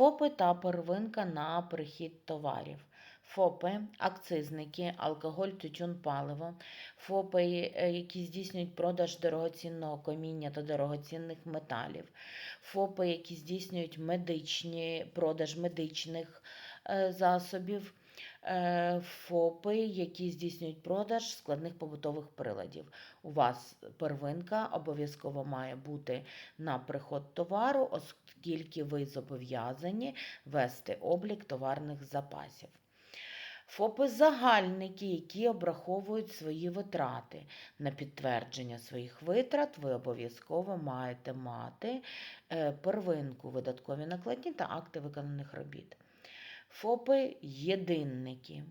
ФОПи та первинка на прихід товарів. ФОПи, акцизники, алкоголь, тютюн, паливо, ФОПи, е, які здійснюють продаж дорогоцінного каміння та дорогоцінних металів, ФОПи, які здійснюють медичні, продаж медичних е, засобів, ФОПи, які здійснюють продаж складних побутових приладів. У вас первинка обов'язково має бути на приход товару, оскільки ви зобов'язані вести облік товарних запасів. ФОПи загальники, які обраховують свої витрати. На підтвердження своїх витрат ви обов'язково маєте мати е, первинку видаткові накладні та акти виконаних робіт. ФОПи єдинники,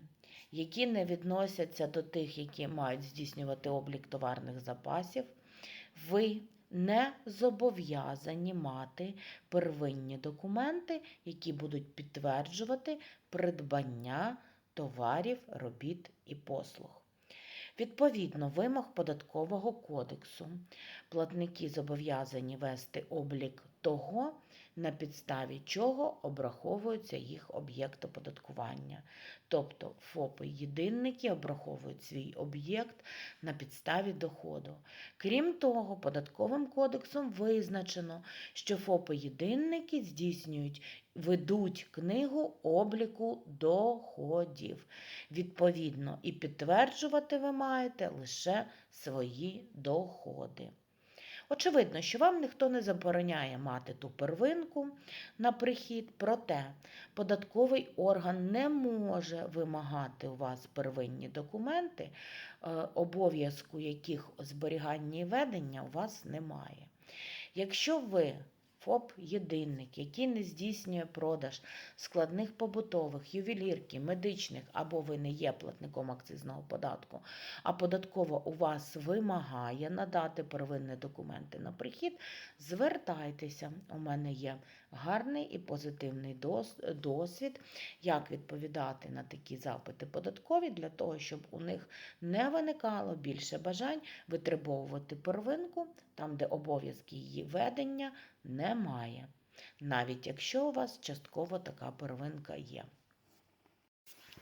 які не відносяться до тих, які мають здійснювати облік товарних запасів. Ви не зобов'язані мати первинні документи, які будуть підтверджувати придбання товарів, робіт і послуг. Відповідно вимог податкового кодексу платники зобов'язані вести облік того, на підставі чого обраховується їх об'єкт оподаткування. Тобто ФОПи-єдинники обраховують свій об'єкт на підставі доходу. Крім того, податковим кодексом визначено, що ФОПи-єдинники здійснюють, ведуть книгу обліку доходів. Відповідно, і підтверджувати ви маєте лише свої доходи. Очевидно, що вам ніхто не забороняє мати ту первинку на прихід, проте податковий орган не може вимагати у вас первинні документи, е, обов'язку яких зберігання і ведення у вас немає. Якщо ви ФОП єдинник, який не здійснює продаж складних побутових, ювелірки, медичних, або ви не є платником акцизного податку, а податково у вас вимагає надати первинні документи на прихід, звертайтеся. У мене є гарний і позитивний дос- досвід, як відповідати на такі запити податкові, для того, щоб у них не виникало більше бажань витребовувати первинку там, де обов'язки її ведення немає, навіть якщо у вас частково така первинка є.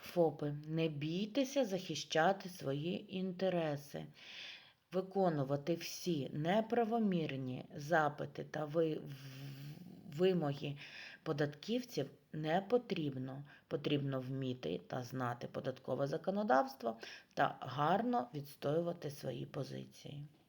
ФОПи, не бійтеся захищати свої інтереси, виконувати всі неправомірні запити та ви- вимоги податківців не потрібно. Потрібно вміти та знати податкове законодавство та гарно відстоювати свої позиції.